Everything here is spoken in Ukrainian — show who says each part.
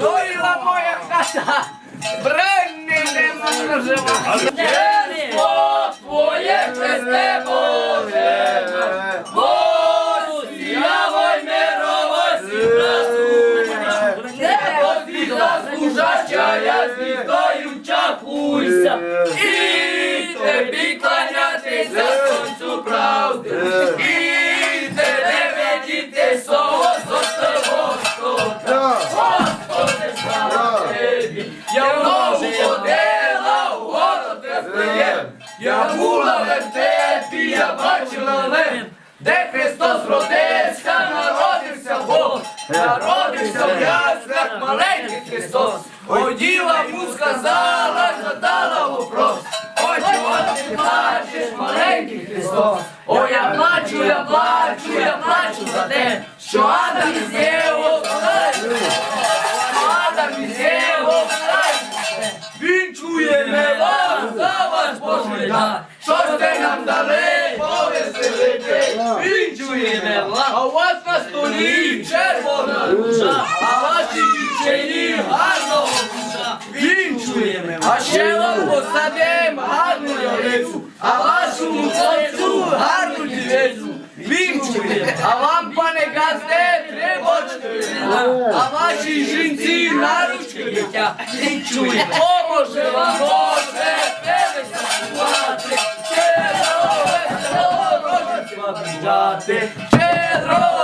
Speaker 1: Горіла моя хата, бранний не проживала. Чесно твоє хресте Боже, Босія воймирова сіпра Не подвігла служача, я звіздою чахуйся. Тобі Я внову ходила у город Вифлеєм Я була в вертепі, я бачила лев де Христос родився, народився Бог, народився в яслях маленький Христос. Ой, діва йому сказала, задала вопрос. Ой, чого ти плачеш, маленький Христос? Ой, я плачу, я плачу, я плачу за те, що Адам Євою Дар. Що ж ти нам дали, повеселити? Він чує не вас. А у вас на столі червона руша, а ваші дівчині гарного душа. Він чує не вас. А ще вам посадим гарну ялицю, а вашому хлопцю гарну дівицю. Він чує, а вам, пане газде, три бочки а вашій жінці на ручки дитя. Він поможе вам, Pedro!